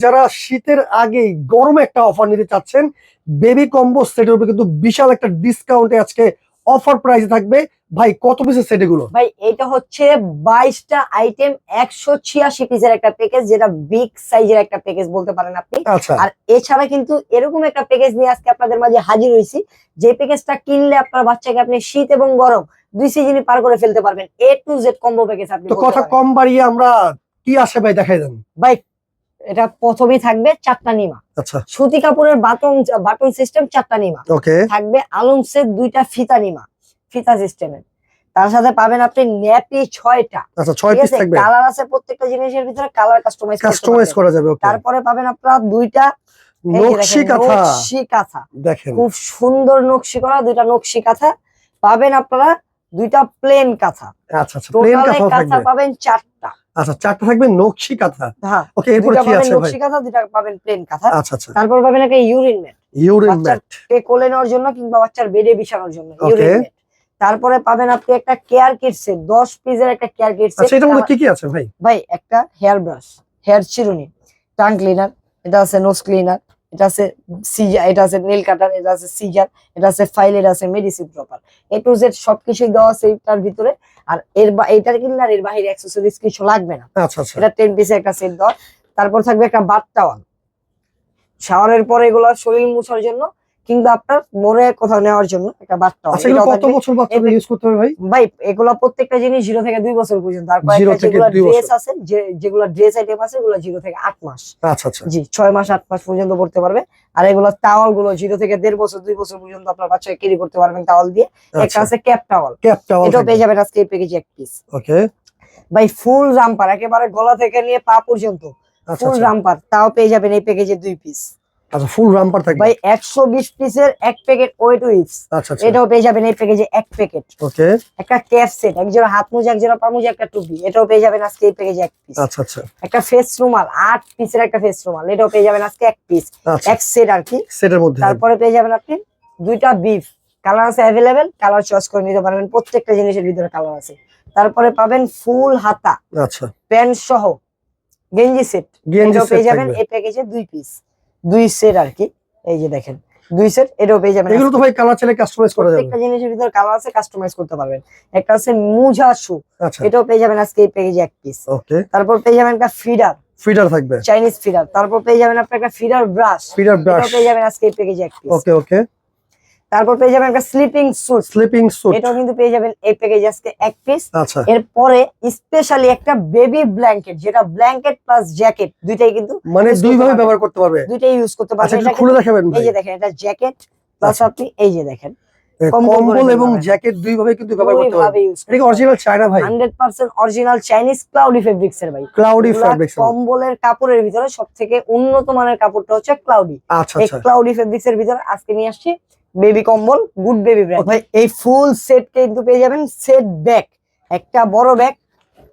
যারা শীতের আগেই গরমে একটা অফার নিতে চাচ্ছেন বেবি কম্বো সেটের উপরে কিন্তু বিশাল একটা ডিসকাউন্টে আজকে অফার প্রাইসে থাকবে। ভাই কত পিসের সেট এগুলো? ভাই এটা হচ্ছে বাইশটা আইটেম একশো ছিয়াশি পিসের একটা প্যাকেজ যেটা বিগ সাইজের একটা প্যাকেজ বলতে পারেন আপনি। আচ্ছা। আর এছাড়া কিন্তু এরকম একটা প্যাকেজ নিয়ে আজকে আপনাদের মাঝে হাজির হয়েছি যে প্যাকেজটা কিনলে আপনার বাচ্চাকে আপনি শীত এবং গরম দুই সিজনই পার করে ফেলতে পারবেন। A to Z combo package আপনি তো কথা কম বাড়িয়ে আমরা কি আসে ভাই দেখাই দেন। ভাই এটা প্রথমেই থাকবে চারটা নিমা আচ্ছা। সুতি কাপড়ের বাটন বাটন সিস্টেম চারটা নিমা ওকে। থাকবে আলমসের দুইটা ফিতা নিমা ফিতা সিস্টেমের তার সাথে পাবেন আপনি ন্যাপি ছয়টা। আচ্ছা ছয় পিস থাকবে? কালার আছে প্রত্যেকটা জিনিসের ভিতরে কালার কাস্টমাইজ কাস্টমাইজ করা যাবে ওকে। তারপরে পাবেন আপনারা দুইটা নকশি কাঁথা। নকশি কাঁথা। দেখেন। খুব সুন্দর নকশি করা দুইটা নকশি কাঁথা। পাবেন আপনারা দুইটা প্লেন কাঁথা। আচ্ছা আচ্ছা প্লেন কাঁথা পাবেন চারটা আচ্ছা চারটা থাকবে নকশি কাঁথা। হ্যাঁ ওকে এরপর কি আছে ভাই? নকশি কাঁথা যেটা পাবেন প্লেন কাঁথা। আচ্ছা আচ্ছা। তারপর পাবেন একটা ইউরিন ম্যাট ইউরিন ম্যাট কে কোলে নেওয়ার জন্য কিংবা বাচ্চার বেডে বিছানোর জন্য ইউরিন ম্যাট তারপরে পাবেন আপনি একটা কেয়ার কিট সেট দশ পিসের একটা কেয়ার কিট আচ্ছা এটার মধ্যে কি কি আছে ভাই? ভাই একটা হেয়ার ব্রাশ হেয়ার চিরুনি টাং ক্লিনার এটা আছে নোজ ক্লিনার এটা আছে সিজার এটা আছে নেল কাটার এটা আছে সিজার এটা আছে ফাইল এটা আছে medicine dropper A to Z সবকিছুই দেওয়া আছে এটার ভিতরে। আর এর বা এইটার কিনলে আর এর বাহিরে অ্যাক্সেসরিজ কিছু লাগবে না। আচ্ছা আচ্ছা। এটা টেন পিসের একটা সেট দেওয়া। তারপর থাকবে একটা বাথ টাওয়াল শাওয়ারের পরে এগুলো শরীর মুছার জন্য কিংবা আপনার মোড়ে কোথাও নেওয়ার জন্য একটা টাওয়াল আচ্ছা কত বছর বাচ্চাদের ইউজ করতে হবে ভাই? ভাই এগুলো প্রত্যেকটা জিনিস জিরো থেকে দুই বছর পর্যন্ত। আর কয়েকটা ড্রেস আছে যেগুলো ড্রেস আইটেম আছে এগুলো জিরো থেকে আট মাস। আচ্ছা আচ্ছা। জি ছয় মাস আট মাস পর্যন্ত পড়তে পারবে। আর এগুলো টাওয়ালগুলো জিরো থেকে দেড় বছর দুই বছর পর্যন্ত আপনার বাচ্চাকে ক্যারি করতে পারবেন টাওয়াল দিয়ে। একটা আচ্ছা। আছে ক্যাপ টাওয়াল ক্যাপটা এটাও পেয়ে যাবেন আজকে এই প্যাকেজে এক পিস ওকে ভাই ফুল রামপার একেবারে গলা থেকে নিয়ে পা পর্যন্ত। ফুল আচ্ছা। রামপার তাও পেয়ে যাবেন এই প্যাকেজে দুই পিস আচ্ছা ফুল রামপার থাকবে। ভাই একশো বিশ পিসের এক প্যাকেট ওয়েট উইপস আচ্ছা আচ্ছা। এটাও পেয়ে যাবেন এই প্যাকেজে এক প্যাকেট ওকে। একটা ক্যাপ সেট এক জোড়া হাত মোজা এক জোড়া পা মোজা একটা টুপি। এটাও পেয়ে যাবেন আজকে এই প্যাকেজে এক পিস আচ্ছা আচ্ছা। একটা ফেস রুমাল আট পিসের একটা ফেস রুমাল এটাও পেয়ে যাবেন আজকে এক পিস আচ্ছা। এক সেট আর কি। সেটের মধ্যে। তারপরে পেয়ে যাবেন আপনি দুইটা বিফ কালার আছে অ্যাভেলেবেল কালার চয়েস করে নিতে পারবেন। প্রত্যেকটা জিনিসের ভিতরে কালার আছে। তারপরে পাবেন ফুল হাতা। আচ্ছা। প্যান্ট সহ গেঞ্জি সেট গেঞ্জি পেয়ে যাবেন এই প্যাকেজে দুই পিস দুই সেট আর কি এই যে দেখেন দুই সেট এটাও পেয়ে যাবেন এগুলো তো ভাই কালার চাইলে কাস্টমাইজ করা যাবে। একটা জিনিসের ভিতর কালার আছে কাস্টমাইজ করতে পারবেন। একটা আছে মুজা শু আচ্ছা। এটাও পেয়ে যাবেন আজকে এই প্যাকেজে এক পিস ওকে তারপর পেয়ে যাবেন একটা ফিডার ফিডার থাকবে। চাইনিজ ফিডার তারপর পেয়ে যাবেন আপনার একটা ফিডার ব্রাশ ফিডার ব্রাশ এটাও পেয়ে যাবেন আজকে এই প্যাকেজে এক পিস ওকে ওকে তারপর পেয়ে যাবেন একটা স্লিপিং স্যুট স্লিপিং স্যুট এটাও কিন্তু পেয়ে যাবেন এই প্যাকেজে আজকে এক পিস আচ্ছা। এরপরে স্পেশালি একটা বেবি ব্ল্যাঙ্কেট যেটা ব্ল্যাঙ্কেট প্লাস জ্যাকেট দুইটাই কিন্তু মানে দুই ভাবে। ব্যবহার করতে পারবে। দুইটাই ইউজ করতে আচ্ছা পারবেন এটা খুলে দেখাবেন এই যে দেখেন এটা জ্যাকেট প্লাস আচ্ছা। আপনি এই যে দেখেন কম্বল এবং জ্যাকেট দুই ভাবে কিন্তু ব্যবহার করতে পারবে এটা কি অরিজিনাল চায়না ভাই? Hundred percent original Chinese cloudy fabrics এর ভাই। ক্লাউডি এগুলা ফ্যাব্রিক্স কম্বলের কাপড়ের ভিতরে সব থেকে উন্নত মানের কাপড়টা হচ্ছে ক্লাউডি আচ্ছা এই আচ্ছা। ক্লাউডি ফেব্রিক্স এর ভিতরে আজকে নিয়ে আসছি বেবি কম্বল, গুড বেবি ব্র্যান্ড। ভাই এই ফুল সেট কিন্তু পেয়ে যাবেন, সেট ব্যাগ, একটা বড় ব্যাগ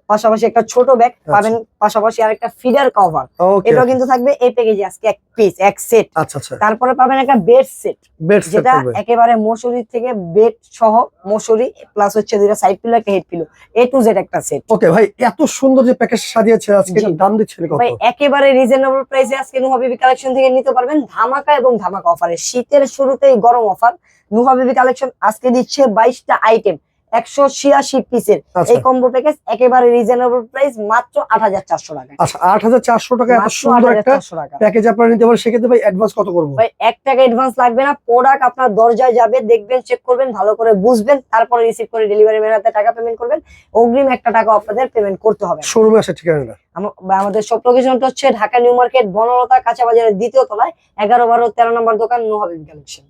পাশাপাশি একটা ছোট ব্যাগ আচ্ছা। পাবেন পাশাপাশি আরেকটা ফিডার কভার এটাও কিন্তু থাকবে এই প্যাকেজে আজকে এক পিস এক সেট আচ্ছা আচ্ছা। তারপরে পাবেন একটা বেড সেট বেড সেট যেটা একেবারে মশুরি থেকে বেড সহ মশুরি প্লাস হচ্ছে দুইটা সাইড পিলো একটা head pillow A to Z একটা সেট ওকে ভাই এত সুন্দর যে প্যাকেজ সাজিয়েছে আজকে। দাম দিচ্ছেন কত? ভাই একেবারে রিজনেবল প্রাইসে আজকে নুহা বেবি কালেকশন থেকে নিতে পারবেন ধামাকা এবং ধামাকা অফারে শীতের শুরুতেই গরম অফার নুহা বেবি কালেকশন আজকে দিচ্ছে বাইশটা আইটেম একশো ছিয়াশি পিসের। আচ্ছা। এই কম্বো প্যাকেজ একেবারে রিজনেবল প্রাইস মাত্র আট হাজার চারশো টাকা। আচ্ছা আট হাজার চারশো টাকা এত সুন্দর একটা 8,400 টাকা। প্যাকেজ আপনারা নিতে পারেন সেক্ষেত্রে ভাই অ্যাডভান্স কত করব? ভাই এক টাকা অ্যাডভান্স লাগবে না প্রোডাক্ট আপনার দরজায় যাবে দেখবেন চেক করবেন ভালো করে বুঝবেন তারপরে রিসিভ করে ডেলিভারি ম্যান হাতে টাকা পেমেন্ট করবেন। অগ্রিম একটা টাকা আপনাদের পেমেন্ট করতে হবে। শোরুমে আসে ঠিকানাটা? আম- আমাদের সব লোকেশনটা হচ্ছে ঢাকা নিউ মার্কেট বনলতা কাঁচা বাজারের দ্বিতীয় তলায় এগারো বারো তেরো নম্বর দোকান নো হবে কালেকশন।